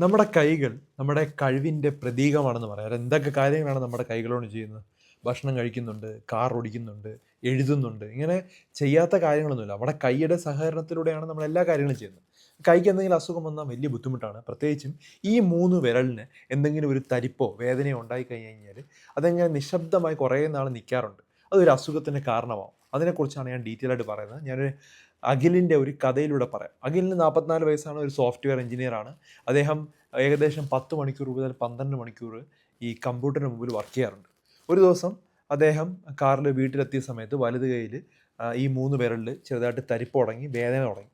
നമ്മുടെ കൈകൾ നമ്മുടെ കഴിവിന്റെ പ്രതീകമാണെന്ന് പറയാം. എന്തൊക്കെ കാര്യങ്ങളാണ് നമ്മുടെ കൈകളോട് ചെയ്യുന്നത്? ഭക്ഷണം കഴിക്കുന്നുണ്ട് കാർ ഓടിക്കുന്നുണ്ട് എഴുതുന്നുണ്ട് ഇങ്ങനെ ചെയ്യാത്ത കാര്യങ്ങളൊന്നുമില്ല. നമ്മുടെ കൈയുടെ സഹകരണത്തിലൂടെയാണ് നമ്മൾ എല്ലാ കാര്യങ്ങളും ചെയ്യുന്നത്. കൈക്ക് എന്തെങ്കിലും അസുഖം വന്നാൽ വലിയ ബുദ്ധിമുട്ടാണ്. പ്രത്യേകിച്ചും ഈ മൂന്ന് വിരലിന് എന്തെങ്കിലും ഒരു തരിപ്പോ വേദനയോ ഉണ്ടായി കഴിഞ്ഞ് കഴിഞ്ഞാൽ അതെങ്ങനെ നിശബ്ദമായി കുറേ നാൾ നിൽക്കാറുണ്ട്. അതൊരു അസുഖത്തിന് കാരണമാവും. അതിനെക്കുറിച്ചാണ് ഞാൻ ഡീറ്റെയിൽ ആയിട്ട് പറയുന്നത്. ഞാനൊരു അഖിലിന്റെ ഒരു കഥയിലൂടെ പറയാം. അഖിലിന് നാൽപ്പത്തിനാല് വയസ്സാണ് ഒരു സോഫ്റ്റ്വെയർ എഞ്ചിനീയർ ആണ്. അദ്ദേഹം ഏകദേശം പത്ത് മണിക്കൂർ മുതൽ പന്ത്രണ്ട് മണിക്കൂർ ഈ കമ്പ്യൂട്ടറിന് മുമ്പിൽ വർക്ക് ചെയ്യാറുണ്ട്. ഒരു ദിവസം അദ്ദേഹം കാറിൽ വീട്ടിലെത്തിയ സമയത്ത് വലത് കൈയിൽ ഈ മൂന്ന് വിരലിൽ ചെറുതായിട്ട് തരിപ്പ് തുടങ്ങി വേദന തുടങ്ങി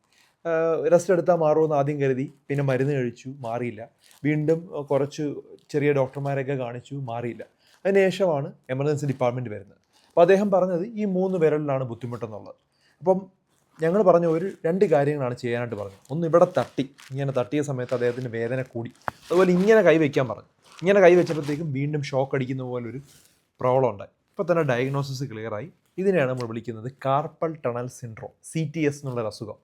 റെസ്റ്റ് എടുത്താൽ മാറുമെന്ന് ആദ്യം കരുതി പിന്നെ മരുന്ന് കഴിച്ചു മാറിയില്ല. വീണ്ടും കുറച്ച് ചെറിയ ഡോക്ടർമാരെയൊക്കെ കാണിച്ചു മാറിയില്ല. അതിനുശേഷമാണ് എമർജൻസി ഡിപ്പാർട്ട്മെന്റ് വരുന്നത്. അപ്പോൾ അദ്ദേഹം പറഞ്ഞത് ഈ മൂന്ന് വിരലിലാണ് ബുദ്ധിമുട്ടെന്നുള്ളത്. അപ്പം ഞങ്ങൾ പറഞ്ഞ ഒരു രണ്ട് കാര്യങ്ങളാണ് ചെയ്യാനായിട്ട് പറഞ്ഞത്. ഒന്ന് ഇവിടെ തട്ടി. ഇങ്ങനെ തട്ടിയ സമയത്ത് അദ്ദേഹത്തിന് വേദന കൂടി. അതുപോലെ ഇങ്ങനെ കൈ വയ്ക്കാൻ പറഞ്ഞു. ഇങ്ങനെ കൈ വെച്ചപ്പോഴത്തേക്കും വീണ്ടും ഷോക്ക് അടിക്കുന്ന പോലെ ഒരു പ്രോബ്ലം ഉണ്ടായി. ഇപ്പോൾ തന്നെ ഡയഗ്നോസിസ് ക്ലിയറായി ഇതിനെയാണ് നമ്മൾ വിളിക്കുന്നത് carpal tunnel syndrome C T S എന്നുള്ളൊരു അസുഖം.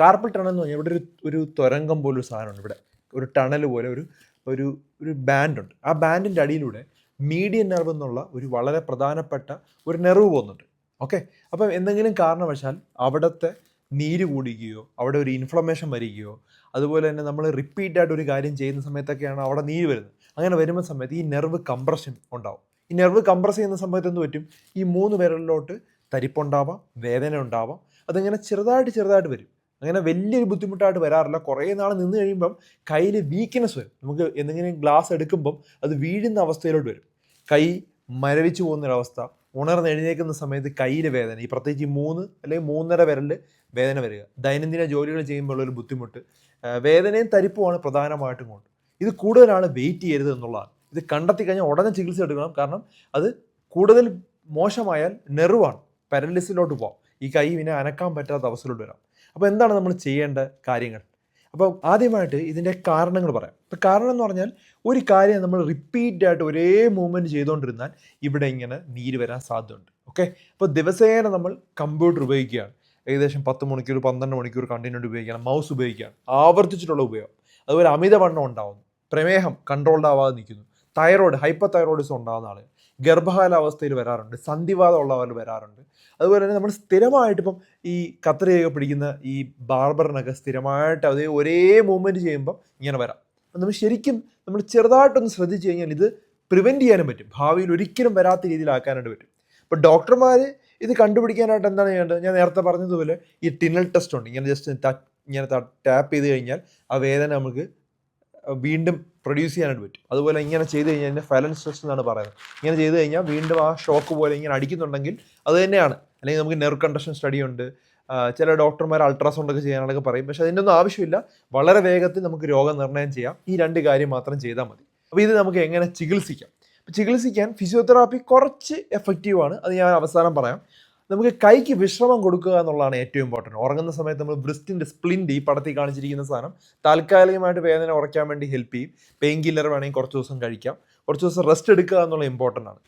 കാർപ്പൽ ടണൽ എന്ന് പറഞ്ഞാൽ ഇവിടെ ഒരു ഒരു തുരങ്കം പോലൊരു സാധനമുണ്ട് ഇവിടെ. ഒരു ടണൽ പോലെ ഒരു ഒരു ഒരു ബാൻഡ് ഉണ്ട്. ആ ബാൻഡിന്റെ അടിയിലൂടെ മീഡിയൻ നെർവ് എന്നുള്ള ഒരു വളരെ പ്രധാനപ്പെട്ട ഒരു നെർവ് പോകുന്നുണ്ട്. ഓക്കെ? അപ്പം എന്തെങ്കിലും കാരണവശാൽ അവിടുത്തെ നീര് കൂടുകയോ അവിടെ ഒരു ഇൻഫ്ലമേഷൻ വരികയോ അതുപോലെ തന്നെ നമ്മൾ റിപ്പീറ്റ് ആയിട്ട് ഒരു കാര്യം ചെയ്യുന്ന സമയത്തൊക്കെയാണ് അവിടെ നീര് വരുന്നത്. അങ്ങനെ വരുന്ന സമയത്ത് ഈ നെർവ് കംപ്രഷൻ ഉണ്ടാവും. ഈ നെർവ് കംപ്രസ് ചെയ്യുന്ന സമയത്ത് എന്ത് പറ്റും? ഈ മൂന്ന് വിരലിലോട്ട് തരിപ്പുണ്ടാവാം വേദന ഉണ്ടാവാം അതിങ്ങനെ ചെറുതായിട്ട് ചെറുതായിട്ട് വരും. അങ്ങനെ വലിയൊരു ബുദ്ധിമുട്ടായിട്ട് വരാറില്ല. കുറേ നാൾ നിന്ന് കഴിയുമ്പം കയ്യിൽ വീക്ക്നെസ് വരും. നമുക്ക് എന്തെങ്കിലും ഗ്ലാസ് എടുക്കുമ്പം അത് വീഴുന്ന അവസ്ഥയിലോട്ട് വരും. കൈ മരവിച്ചു പോകുന്നൊരവസ്ഥ ഉണർന്ന് എഴുന്നേൽക്കുന്ന സമയത്ത് കയ്യിൽ വേദന ഈ പ്രത്യേകിച്ച് മൂന്ന് അല്ലെങ്കിൽ മൂന്നര വിരലിൽ വേദന വരിക. ദൈനംദിന ജോലികൾ ചെയ്യുമ്പോൾ ഒരു ബുദ്ധിമുട്ട്. വേദനയും തരിപ്പുമാണ് പ്രധാനമായിട്ടും കൊണ്ട്. ഇത് കൂടുതലാണ് വെയിറ്റ് ചെയ്യരുത് എന്നുള്ളതാണ്. ഇത് കണ്ടെത്തി കഴിഞ്ഞാൽ ഉടനെ ചികിത്സ എടുക്കണം. കാരണം അത് കൂടുതൽ മോശമായാൽ നെറുവാണ്. പാരലിസിലോട്ട് പോകാം ഈ കൈ പിന്നെ അനക്കാൻ പറ്റാത്ത അവസ്ഥയിലോട്ട് വരാം. അപ്പോൾ എന്താണ് നമ്മൾ ചെയ്യേണ്ട കാര്യങ്ങൾ? അപ്പോൾ ആദ്യമായിട്ട് ഇതിന്റെ കാരണങ്ങൾ പറയാം. ഇപ്പോൾ കാരണം എന്ന് പറഞ്ഞാൽ ഒരു കാര്യം നമ്മൾ റിപ്പീറ്റ് ആയിട്ട് ഒരേ മൂവ്മെന്റ് ചെയ്തുകൊണ്ടിരുന്നാൽ ഇവിടെ ഇങ്ങനെ നീര് വരാൻ സാധ്യതയുണ്ട്. ഓക്കെ അപ്പോൾ ദിവസേന നമ്മൾ കമ്പ്യൂട്ടർ ഉപയോഗിക്കുകയാണ്. ഏകദേശം പത്ത് മണിക്കൂർ പന്ത്രണ്ട് മണിക്കൂർ കണ്ടിന്യൂട്ട് ഉപയോഗിക്കുകയാണ്. മൗസ് ഉപയോഗിക്കുകയാണ്. ആവർത്തിച്ചിട്ടുള്ള ഉപയോഗം. അതുപോലെ അമിതവണ്ണം ഉണ്ടാകുന്നു പ്രമേഹം കൺട്രോൾഡ് ആവാതെ നിൽക്കുന്നു. തൈറോയ്ഡ് ഹൈപ്പർ തൈറോയിഡിസം ഉണ്ടാകുന്ന ആളുകൾ ഗർഭകാലാവസ്ഥയിൽ വരാറുണ്ട് സന്ധിവാദം ഉള്ളവർ വരാറുണ്ട്. അതുപോലെ തന്നെ നമ്മൾ സ്ഥിരമായിട്ട് ഇപ്പം ഈ കത്രിയൊക്കെ പിടിക്കുന്ന ഈ ബാർബറിനൊക്കെ സ്ഥിരമായിട്ട് അതേ ഒരേ മൂവ്മെന്റ് ചെയ്യുമ്പം ഇങ്ങനെ വരാം. നമ്മൾ ശരിക്കും നമ്മൾ ചെറുതായിട്ടൊന്ന് ശ്രദ്ധിച്ചു കഴിഞ്ഞാൽ ഇത് പ്രിവെന്റ് ചെയ്യാനും പറ്റും. ഭാവിയിൽ ഒരിക്കലും വരാത്ത രീതിയിലാക്കാനായിട്ട് പറ്റും. അപ്പോൾ ഡോക്ടർമാർ ഇത് കണ്ടുപിടിക്കാനായിട്ട് എന്താണ് ചെയ്യേണ്ടത്? ഞാൻ നേരത്തെ പറഞ്ഞതുപോലെ ഈ ടിനൽ ടെസ്റ്റ് ഉണ്ട്. ഇങ്ങനെ ജസ്റ്റ് ഇങ്ങനെ ടാപ്പ് ചെയ്ത് കഴിഞ്ഞാൽ ആ വേദന നമുക്ക് വീണ്ടും പ്രൊഡ്യൂസ് ചെയ്യാനായിട്ട് പറ്റും. അതുപോലെ ഇങ്ങനെ ചെയ്ത് കഴിഞ്ഞാൽ അതിന്റെ ഫലൻ സ്ട്രെസ് എന്നാണ് പറയുന്നത്. ഇങ്ങനെ ചെയ്ത് കഴിഞ്ഞാൽ വീണ്ടും ആ ഷോക്ക് പോലെ ഇങ്ങനെ അടിക്കുന്നുണ്ടെങ്കിൽ അത് തന്നെയാണ്. അല്ലെങ്കിൽ നമുക്ക് നെർവ് കണ്ടക്ഷൻ സ്റ്റഡി ഉണ്ട്. ചില ഡോക്ടർമാർ അൾട്രാസൗണ്ട് ഒക്കെ ചെയ്യാനൊക്കെ പറയും. പക്ഷെ അതിന്റെ ഒന്നും ആവശ്യമില്ല. വളരെ വേഗത്തിൽ നമുക്ക് രോഗനിർണയം ചെയ്യാം. ഈ രണ്ട് കാര്യം മാത്രം ചെയ്താൽ മതി. അപ്പോൾ ഇത് നമുക്ക് എങ്ങനെ ചികിത്സിക്കാം? ചികിത്സിക്കാൻ ഫിസിയോതെറാപ്പി കുറച്ച് എഫക്റ്റീവാണ് അത് ഞാൻ അവസാനം പറയാം. നമുക്ക് കൈക്ക് വിശ്രമം കൊടുക്കുക എന്നുള്ളതാണ് ഏറ്റവും ഇമ്പോർട്ടന്റ് ഉറങ്ങുന്ന സമയത്ത് നമ്മൾ ബ്രിസ്റ്റിന്റെ സ്പ്ലിന്റ് ഈ പടത്തിൽ കാണിച്ചിരിക്കുന്ന സാധനം. താൽക്കാലികമായിട്ട് വേദന ഉറയ്ക്കാൻ വേണ്ടി ഹെൽപ്പ് ചെയ്യും. പെയിൻ കില്ലർ വേണമെങ്കിൽ കുറച്ച് ദിവസം കഴിക്കാം. കുറച്ച് ദിവസം റെസ്റ്റ് എടുക്കുക എന്നുള്ള ഇമ്പോർട്ടന്റ് ആണ്.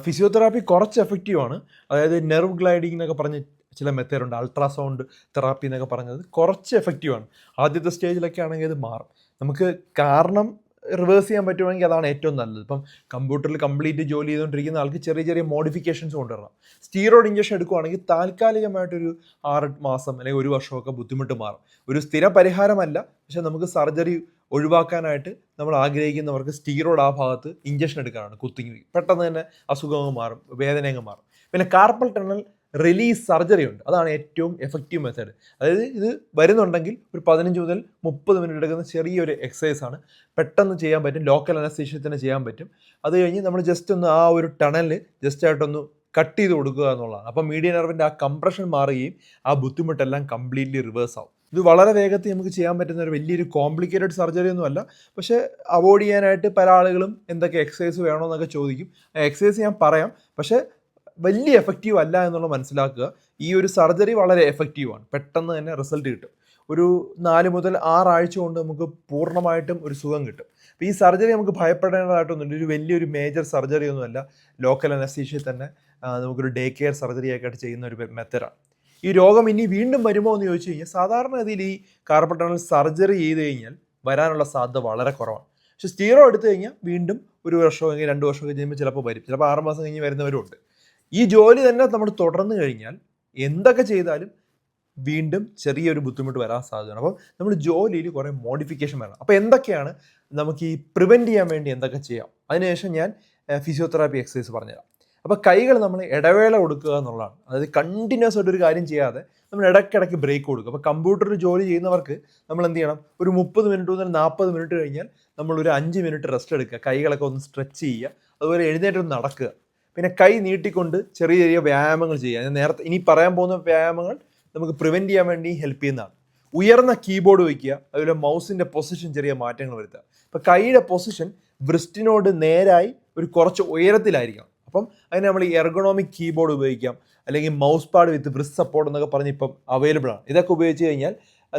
ഫിസിയോതെറാപ്പി കുറച്ച് എഫക്റ്റീവ് ആണ്. അതായത് നെർവ് ഗ്ലൈഡിംഗ് എന്നൊക്കെ പറഞ്ഞ് ചില മെത്തേഡ് ഉണ്ട്. അൾട്രാസൗണ്ട് തെറാപ്പി എന്നൊക്കെ പറഞ്ഞത് കുറച്ച് എഫക്റ്റീവ് ആണ്. ആദ്യത്തെ സ്റ്റേജിലൊക്കെ ആണെങ്കിൽ അത് മാറും. നമുക്ക് കാരണം റിവേഴ്സ് ചെയ്യാൻ പറ്റുവാണെങ്കിൽ അതാണ് ഏറ്റവും നല്ലത്. ഇപ്പം കമ്പ്യൂട്ടറിൽ കംപ്ലീറ്റ് ജോലി ചെയ്തുകൊണ്ടിരിക്കുന്ന ആൾക്ക് ചെറിയ ചെറിയ മോഡിഫിക്കേഷൻസ് കൊണ്ടുവരണം. സ്റ്റീറോയിഡ് ഇഞ്ചക്ഷൻ എടുക്കുവാണെങ്കിൽ താൽക്കാലികമായിട്ടൊരു ആറ് മാസം അല്ലെങ്കിൽ ഒരു വർഷമൊക്കെ ബുദ്ധിമുട്ട് മാറും. ഒരു സ്ഥിര പരിഹാരമല്ല. പക്ഷെ നമുക്ക് സർജറി ഒഴിവാക്കാനായിട്ട് നമ്മൾ ആഗ്രഹിക്കുന്നവർക്ക് സ്റ്റീറോയിഡ് ആ ഭാഗത്ത് ഇഞ്ചക്ഷൻ എടുക്കാനാണ്. കുത്തിങ്ങി പെട്ടെന്ന് തന്നെ അസുഖങ്ങൾ മാറും വേദന മാറും. പിന്നെ കാർപ്പൽ ടണൽ റിലീസ് സർജറി ഉണ്ട്. അതാണ് ഏറ്റവും എഫക്റ്റീവ് മെത്തേഡ് അതായത് ഇത് വരുന്നുണ്ടെങ്കിൽ ഒരു പതിനഞ്ച് മുതൽ മുപ്പത് മിനിറ്റ് എടുക്കുന്ന ചെറിയൊരു എക്സസൈസ് ആണ്. പെട്ടെന്ന് ചെയ്യാൻ പറ്റും. ലോക്കൽ അനസ്തീഷ്യ തന്നെ ചെയ്യാൻ പറ്റും. അത് കഴിഞ്ഞ് നമ്മൾ ജസ്റ്റ് ഒന്ന് ആ ഒരു ടണലിൽ ജസ്റ്റ് ആയിട്ടൊന്ന് കട്ട് ചെയ്ത് കൊടുക്കുക എന്നുള്ളതാണ്. അപ്പോൾ മീഡിയ നെർവിന്റെ ആ കംപ്രഷൻ മാറുകയും ആ ബുദ്ധിമുട്ടെല്ലാം കംപ്ലീറ്റ്ലി റിവേഴ്സ് ആവും. ഇത് വളരെ വേഗത്തിൽ നമുക്ക് ചെയ്യാൻ പറ്റുന്ന ഒരു വലിയൊരു കോംപ്ലിക്കേറ്റഡ് സർജറി ഒന്നുമല്ല പക്ഷേ അവോയ്ഡ് ചെയ്യാനായിട്ട് പല ആളുകളും എന്തൊക്കെ എക്സസൈസ് വേണമെന്നൊക്കെ ചോദിക്കും. എക്സസൈസ് ഞാൻ പറയാം. പക്ഷേ വലിയ എഫക്റ്റീവ് അല്ല എന്നുള്ളത് മനസ്സിലാക്കുക. ഈ ഒരു സർജറി വളരെ എഫക്റ്റീവാണ് പെട്ടെന്ന് തന്നെ റിസൾട്ട് കിട്ടും. ഒരു നാല് മുതൽ ആറാഴ്ച കൊണ്ട് നമുക്ക് പൂർണമായിട്ടും ഒരു സുഖം കിട്ടും. അപ്പോൾ ഈ സർജറി നമുക്ക് ഭയപ്പെടേണ്ടതായിട്ടൊന്നുമില്ല. ഒരു വലിയൊരു മേജർ സർജറി ഒന്നുമല്ല ലോക്കൽ അനസ്തീഷ്യയിൽ തന്നെ നമുക്കൊരു ഡേ കെയർ സർജറി ആയിട്ട് ചെയ്യുന്ന ഒരു മെത്തഡാണ് ഈ രോഗം ഇനി വീണ്ടും വരുമോ എന്ന് ചോദിച്ചു കഴിഞ്ഞാൽ സാധാരണഗതിയിൽ ഈ കാർബട്ടണൽ സർജറി ചെയ്ത് കഴിഞ്ഞാൽ വരാനുള്ള സാധ്യത വളരെ കുറവാണ്. പക്ഷെ സ്റ്റീറോ എടുത്തു കഴിഞ്ഞാൽ വീണ്ടും ഒരു വർഷമോ അല്ലെങ്കിൽ രണ്ട് വർഷമൊക്കെ കഴിയുമ്പോൾ ചിലപ്പോൾ വരും. ചിലപ്പോൾ ആറ് മാസം കഴിഞ്ഞ് വരുന്നവരുണ്ട് ഈ ജോലി തന്നെ നമ്മൾ തുടർന്നു കഴിഞ്ഞാൽ എന്തൊക്കെ ചെയ്താലും വീണ്ടും ചെറിയൊരു ബുദ്ധിമുട്ട് വരാൻ സാധ്യതയാണ് അപ്പോൾ നമ്മൾ ജോലിയിൽ കുറേ മോഡിഫിക്കേഷൻ വേണം അപ്പോൾ എന്തൊക്കെയാണ് നമുക്ക് ഈ പ്രിവെന്റ് ചെയ്യാൻ വേണ്ടി എന്തൊക്കെ ചെയ്യാം? അതിനുശേഷം ഞാൻ ഫിസിയോതെറാപ്പി എക്സസൈസ് പറഞ്ഞുതരാം. അപ്പോൾ കൈകൾ നമ്മൾ ഇടവേള കൊടുക്കുക എന്നുള്ളതാണ്. അതായത് കണ്ടിന്യൂസ് ആയിട്ട് ഒരു കാര്യം ചെയ്യാതെ നമ്മൾ ഇടയ്ക്കിടയ്ക്ക് ബ്രേക്ക് കൊടുക്കുക. അപ്പോൾ കമ്പ്യൂട്ടറിൽ ജോലി ചെയ്യുന്നവർക്ക് നമ്മൾ എന്ത് ചെയ്യണം? ഒരു മുപ്പത് മിനിറ്റ് മുതൽ നാൽപ്പത് മിനിറ്റ് കഴിഞ്ഞാൽ നമ്മൾ ഒരു അഞ്ച് മിനിറ്റ് റെസ്റ്റ് എടുക്കുക. കൈകളൊക്കെ ഒന്ന് സ്ട്രെച്ച് ചെയ്യുക. അതുപോലെ എഴുന്നേറ്റ് നടക്കുക. പിന്നെ കൈ നീട്ടിക്കൊണ്ട് ചെറിയ ചെറിയ വ്യായാമങ്ങൾ ചെയ്യുക. ഞാൻ നേരത്തെ ഇനി പറയാൻ പോകുന്ന വ്യായാമങ്ങൾ നമുക്ക് പ്രിവെന്റ് ചെയ്യാൻ വേണ്ടി ഹെൽപ്പ് ചെയ്യുന്നതാണ്. ഉയർന്ന കീബോർഡ് വയ്ക്കുക അതുപോലെ മൗസിന്റെ പൊസിഷൻ ചെറിയ മാറ്റങ്ങൾ വരുത്തുക. അപ്പോൾ കൈയുടെ പൊസിഷൻ ബ്രിസ്റ്റിനോട് നേരായി ഒരു കുറച്ച് ഉയരത്തിലായിരിക്കണം. അപ്പം അതിന് നമ്മൾ ഈ എർഗണോമിക് കീബോർഡ് ഉപയോഗിക്കാം അല്ലെങ്കിൽ mouse pad with wrist support എന്നൊക്കെ പറഞ്ഞ് ഇപ്പം അവൈലബിൾ ആണ്. ഇതൊക്കെ ഉപയോഗിച്ച് കഴിഞ്ഞാൽ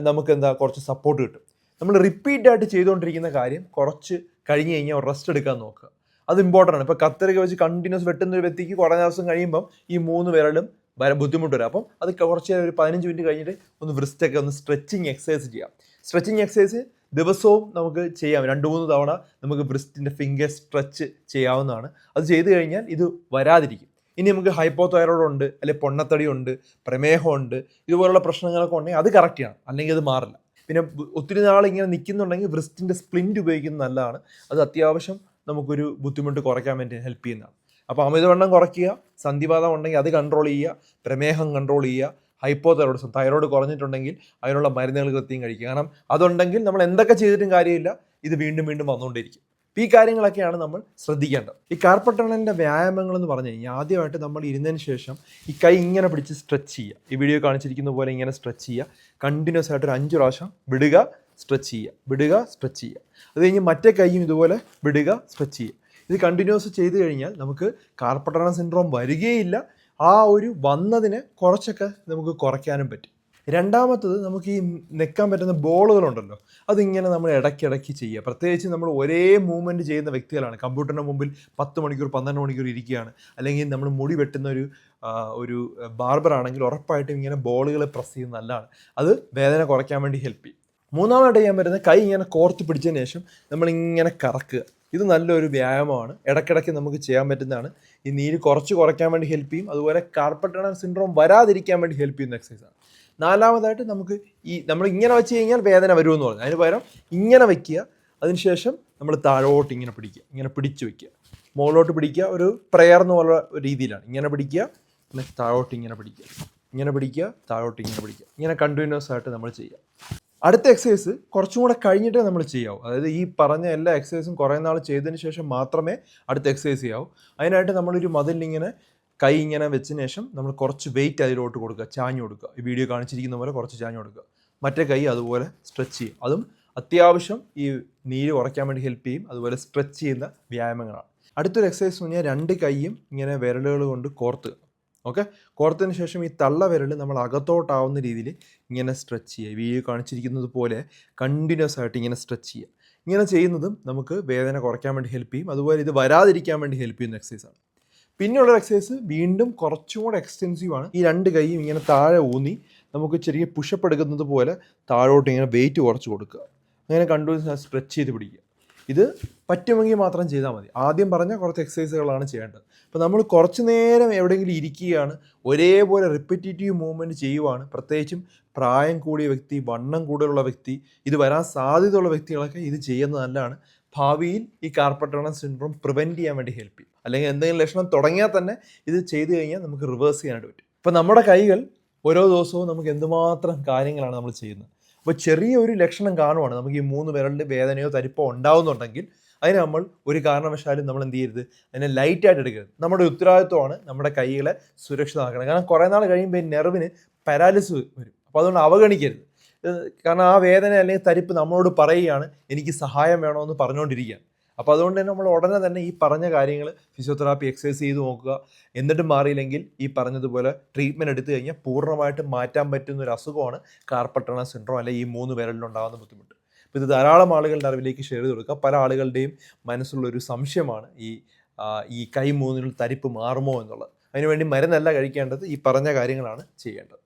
നമുക്ക് എന്താ കുറച്ച് സപ്പോർട്ട് കിട്ടും. നമ്മൾ റിപ്പീറ്റ് ആയിട്ട് ചെയ്തുകൊണ്ടിരിക്കുന്ന കാര്യം കുറച്ച് കഴിഞ്ഞ് കഴിഞ്ഞാൽ റെസ്റ്റ് എടുക്കാൻ നോക്കുക. അത് ഇമ്പോർട്ടന്റ് ആണ്. ഇപ്പോൾ കത്തരിക വെച്ച് കണ്ടിന്യൂസ് വെട്ടുന്ന ഒരു വ്യക്തിക്ക് കുറേ ദിവസം കഴിയുമ്പം ഈ മൂന്ന് വിരലും വര ബുദ്ധിമുട്ട് വരും. അപ്പം അത് കുറച്ച് ഒരു പതിനഞ്ച് മിനിറ്റ് കഴിഞ്ഞിട്ട് ഒന്ന് വൃസ്റ്റൊക്കെ ഒന്ന് സ്ട്രെച്ചിങ് എക്സസൈസ് ചെയ്യാം. സ്ട്രെച്ചിങ് എക്സസൈസ് ദിവസവും നമുക്ക് ചെയ്യാം. രണ്ട് മൂന്ന് തവണ നമുക്ക് ബ്രിസ്റ്റിന്റെ ഫിംഗർ സ്ട്രെച്ച് ചെയ്യാവുന്നതാണ്. അത് ചെയ്തു കഴിഞ്ഞാൽ ഇത് വരാതിരിക്കും. ഇനി നമുക്ക് ഹൈപ്പോ തൈറോയിഡ് ഉണ്ട് അല്ലെങ്കിൽ പൊണ്ണത്തടി ഉണ്ട് പ്രമേഹമുണ്ട് ഇതുപോലുള്ള പ്രശ്നങ്ങളൊക്കെ ഉണ്ടെങ്കിൽ അത് കറക്റ്റ് ചെയ്യണം. അല്ലെങ്കിൽ അത് മാറില്ല. പിന്നെ ഒത്തിരി നാൾ ഇങ്ങനെ നിൽക്കുന്നുണ്ടെങ്കിൽ ബ്രിസ്റ്റിന്റെ സ്പ്ലിന്റ് ഉപയോഗിക്കുന്നത് നല്ലതാണ്. അത് അത്യാവശ്യം നമുക്കൊരു ബുദ്ധിമുട്ട് കുറയ്ക്കാൻ വേണ്ടി ഹെൽപ്പ് ചെയ്യുന്നതാണ് അപ്പോൾ അമിതവണ്ണം കുറയ്ക്കുക സന്ധിവാദം ഉണ്ടെങ്കിൽ അത് കൺട്രോൾ ചെയ്യുക പ്രമേഹം കൺട്രോൾ ചെയ്യുക ഹൈപ്പോ തൈറോയിഡിസം തൈറോയിഡ് കുറഞ്ഞിട്ടുണ്ടെങ്കിൽ അതിനുള്ള മരുന്നുകൾ കൃത്യം കഴിക്കുക. കാരണം അതുണ്ടെങ്കിൽ നമ്മൾ എന്തൊക്കെ ചെയ്തിട്ടും കാര്യമില്ല ഇത് വീണ്ടും വീണ്ടും വന്നുകൊണ്ടിരിക്കും ഈ കാര്യങ്ങളൊക്കെയാണ് നമ്മൾ ശ്രദ്ധിക്കേണ്ടത്. ഈ കാർപ്പട്ടണലിന്റെ വ്യായാമങ്ങൾ എന്ന് പറഞ്ഞു കഴിഞ്ഞാൽ ആദ്യമായിട്ട് നമ്മൾ ഇരുന്നതിന് ശേഷം ഈ കൈ ഇങ്ങനെ പിടിച്ച് സ്ട്രെച്ച് ചെയ്യുക. ഈ വീഡിയോ കാണിച്ചിരിക്കുന്ന പോലെ ഇങ്ങനെ സ്ട്രെച്ച് ചെയ്യുക. കണ്ടിന്യൂസ് ആയിട്ട് ഒരു അഞ്ച് പ്രാവശ്യം വിടുക. സ്ട്രെച്ച് ചെയ്യുക. വിടുക സ്ട്രെച്ച് ചെയ്യുക. അത് കഴിഞ്ഞ് മറ്റേ കൈയും ഇതുപോലെ വിടുക സ്ട്രെച്ച് ചെയ്യുക. ഇത് കണ്ടിന്യൂസ് ചെയ്ത് കഴിഞ്ഞാൽ നമുക്ക് കാർപ്പട്ടണ സിൻഡ്രോം വരികയില്ല. ആ ഒരു വന്നതിനെ കുറച്ചൊക്കെ നമുക്ക് കുറയ്ക്കാനും പറ്റും. രണ്ടാമത്തത് നമുക്ക് ഈ നിൽക്കാൻ പറ്റുന്ന ബോളുകളുണ്ടല്ലോ അതിങ്ങനെ നമ്മൾ ഇടയ്ക്കിടയ്ക്ക് ചെയ്യുക. പ്രത്യേകിച്ച് നമ്മൾ ഒരേ മൂവ്മെന്റ് ചെയ്യുന്ന വ്യക്തികളാണ്. കമ്പ്യൂട്ടറിന്റെ മുമ്പിൽ പത്ത് മണിക്കൂർ പന്ത്രണ്ട് മണിക്കൂർ ഇരിക്കുകയാണ്. അല്ലെങ്കിൽ നമ്മൾ മുടി വെട്ടുന്ന ഒരു ഒരു ബാർബർ ആണെങ്കിൽ ഉറപ്പായിട്ടും ഇങ്ങനെ ബോളുകൾ പ്രസ് ചെയ്യുന്നത് നല്ലതാണ്. അത് വേദന കുറയ്ക്കാൻ വേണ്ടി ഹെൽപ്പ് ചെയ്യും. മൂന്നാമതായിട്ട് ചെയ്യാൻ പറ്റുന്നത് കൈ ഇങ്ങനെ കോർത്ത് പിടിച്ചതിന് ശേഷം നമ്മളിങ്ങനെ കറക്കുക. ഇത് നല്ലൊരു വ്യായാമമാണ്. ഇടയ്ക്കിടയ്ക്ക് നമുക്ക് ചെയ്യാൻ പറ്റുന്നതാണ്. ഈ നീര് കുറച്ച് കുറയ്ക്കാൻ വേണ്ടി ഹെൽപ്പ് ചെയ്യും. അതുപോലെ കാർപ്പറ്റണർ സിൻഡ്രോം വരാതിരിക്കാൻ വേണ്ടി ഹെൽപ്പ് ചെയ്യുന്ന എക്സസൈസാണ് നാലാമതായിട്ട് നമുക്ക് ഈ നമ്മൾ ഇങ്ങനെ വെച്ച് കഴിഞ്ഞാൽ വേദന വരുമെന്ന് പറഞ്ഞു. അതിന് പകരം ഇങ്ങനെ വയ്ക്കുക. അതിനുശേഷം നമ്മൾ താഴോട്ട് ഇങ്ങനെ പിടിക്കുക. ഇങ്ങനെ പിടിച്ച് വെക്കുക മുകളിലോട്ട് പിടിക്കുക. ഒരു പ്രെയർ എന്ന് പറയുന്ന രീതിയിലാണ്. ഇങ്ങനെ പിടിക്കുക. പിന്നെ താഴോട്ട് ഇങ്ങനെ പിടിക്കുക. ഇങ്ങനെ പിടിക്കുക. താഴോട്ട് ഇങ്ങനെ പിടിക്കുക. ഇങ്ങനെ കണ്ടിന്യൂസ് ആയിട്ട് നമ്മൾ ചെയ്യുക. അടുത്ത എക്സസൈസ് കുറച്ചും കൂടെ കഴിഞ്ഞിട്ടേ നമ്മൾ ചെയ്യാവൂ. അതായത് ഈ പറഞ്ഞ എല്ലാ എക്സസൈസും കുറേ നാൾ ചെയ്തതിന് ശേഷം മാത്രമേ അടുത്ത എക്സസൈസ് ചെയ്യാവൂ. അതിനായിട്ട് നമ്മളൊരു മതിലിങ്ങനെ കൈ ഇങ്ങനെ വെച്ചതിന് ശേഷം നമ്മൾ കുറച്ച് വെയിറ്റ് അതിലോട്ട് കൊടുക്കുക. ചാഞ്ഞു കൊടുക്കുക. ഈ വീഡിയോ കാണിച്ചിരിക്കുന്ന പോലെ കുറച്ച് ചാഞ്ഞു കൊടുക്കുക. മറ്റേ കൈ അതുപോലെ സ്ട്രെച്ച് ചെയ്യും അതും അത്യാവശ്യം ഈ നീര് കുറയ്ക്കാൻ വേണ്ടി ഹെൽപ്പ് ചെയ്യും. അതുപോലെ സ്ട്രെച്ച് ചെയ്യുന്ന വ്യായാമങ്ങളാണ്. അടുത്തൊരു എക്സസൈസ് എന്ന് പറഞ്ഞാൽ രണ്ട് കൈയും ഇങ്ങനെ വിരലുകൾ കൊണ്ട് കോർത്ത്. ഓക്കെ കോർത്തതിന് ശേഷം ഈ തള്ള വിരൽ നമ്മൾ അകത്തോട്ടാവുന്ന രീതിയിൽ ഇങ്ങനെ സ്ട്രെച്ച് ചെയ്യുക. വീഡിയോ കാണിച്ചിരിക്കുന്നത് പോലെ കണ്ടിന്യൂസ് ആയിട്ട് ഇങ്ങനെ സ്ട്രെച്ച് ചെയ്യുക. ഇങ്ങനെ ചെയ്യുന്നതും നമുക്ക് വേദന കുറയ്ക്കാൻ വേണ്ടി ഹെൽപ്പ് ചെയ്യും. അതുപോലെ ഇത് വരാതിരിക്കാൻ വേണ്ടി ഹെൽപ്പ് ചെയ്യുന്ന എക്സസൈസാണ് പിന്നെയുള്ള എക്സസൈസ് വീണ്ടും കുറച്ചും കൂടെ എക്സ്റ്റെൻസീവ് ആണ്. ഈ രണ്ട് കൈയും ഇങ്ങനെ താഴെ ഊന്നി നമുക്ക് ചെറിയ പുഷപ്പ് എടുക്കുന്നത് പോലെ താഴോട്ട് ഇങ്ങനെ വെയിറ്റ് കുറച്ച് കൊടുക്കുക. അങ്ങനെ കണ്ടിന്യൂസ് സ്ട്രെച്ച് ചെയ്ത് പിടിക്കുക. ഇത് പറ്റുമെങ്കിൽ മാത്രം ചെയ്താൽ മതി. ആദ്യം പറഞ്ഞ കുറച്ച് എക്സസൈസുകളാണ് ചെയ്യേണ്ടത്. അപ്പോൾ നമ്മൾ കുറച്ച് നേരം എവിടെയെങ്കിലും ഇരിക്കുകയാണ് ഒരേപോലെ റിപ്പറ്റേറ്റീവ് മൂവ്മെന്റ് ചെയ്യുവാണ്. പ്രത്യേകിച്ചും പ്രായം കൂടിയ വ്യക്തി വണ്ണം കൂടുതലുള്ള വ്യക്തി ഇത് വരാൻ സാധ്യതയുള്ള വ്യക്തികളൊക്കെ ഇത് ചെയ്യുന്നത് നല്ലതാണ്. ഭാവിയിൽ ഈ കാർപ്പറ്റോണ സിൻഡ്രോം പ്രിവെന്റ് ചെയ്യാൻ വേണ്ടി ഹെൽപ്പ് ചെയ്യും. അല്ലെങ്കിൽ എന്തെങ്കിലും ലക്ഷണം തുടങ്ങിയാൽ തന്നെ ഇത് ചെയ്തു കഴിഞ്ഞാൽ നമുക്ക് റിവേഴ്സ് ചെയ്യാനായിട്ട് പറ്റും. അപ്പോൾ നമ്മുടെ കൈകൾ ഓരോ ദിവസവും നമുക്ക് എന്തുമാത്രം കാര്യങ്ങളാണ് നമ്മൾ ചെയ്യുന്നത്. അപ്പോൾ ചെറിയ ഒരു ലക്ഷണം കാണുവാണ്. നമുക്ക് ഈ മൂന്ന് വിരലിന്റെ വേദനയോ തരിപ്പോ ഉണ്ടാവുന്നുണ്ടെങ്കിൽ അതിന് നമ്മൾ ഒരു കാരണവശാലും നമ്മൾ എന്ത് ചെയ്യരുത് അതിനെ ലൈറ്റായിട്ട് എടുക്കരുത്. നമ്മുടെ ഉത്തരവാദിത്വമാണ് നമ്മുടെ കൈകളെ സുരക്ഷിതമാക്കണം. കാരണം കുറേ നാൾ കഴിയുമ്പോൾ ഈ നെർവിന് പരാലിസ് വരും. അപ്പോൾ അതുകൊണ്ട് അവഗണിക്കരുത്. കാരണം ആ വേദന അല്ലെങ്കിൽ തരിപ്പ് നമ്മളോട് പറയുകയാണ് എനിക്ക് സഹായം വേണമെന്ന് പറഞ്ഞുകൊണ്ടിരിക്കുകയാണ്. അപ്പോൾ അതുകൊണ്ട് തന്നെ നമ്മൾ ഉടനെ തന്നെ ഈ പറഞ്ഞ കാര്യങ്ങൾ ഫിസിയോതെറാപ്പി എക്സസൈസ് ചെയ്ത് നോക്കുക. എന്നിട്ടും മാറിയില്ലെങ്കിൽ ഈ പറഞ്ഞതുപോലെ ട്രീറ്റ്മെന്റ് എടുത്തു കഴിഞ്ഞാൽ പൂർണമായിട്ടും മാറ്റാൻ പറ്റുന്ന ഒരു അസുഖമാണ് കാർപ്പട്ടണ സിൻഡ്രോം അല്ലെങ്കിൽ ഈ മൂന്ന് വിരലിലുണ്ടാകുന്ന ബുദ്ധിമുട്ട്. അപ്പോൾ ഇത് ധാരാളം ആളുകളുടെ അറിവിലേക്ക് ഷെയർ ചെയ്ത് കൊടുക്കുക. പല ആളുകളുടെയും മനസ്സുള്ള ഒരു സംശയമാണ് ഈ ഈ കൈ മൂന്നിൽ തരിപ്പ് മാറുമോ എന്നുള്ളത്. അതിനുവേണ്ടി മരുന്നല്ല കഴിക്കേണ്ടത് ഈ പറഞ്ഞ കാര്യങ്ങളാണ് ചെയ്യേണ്ടത്.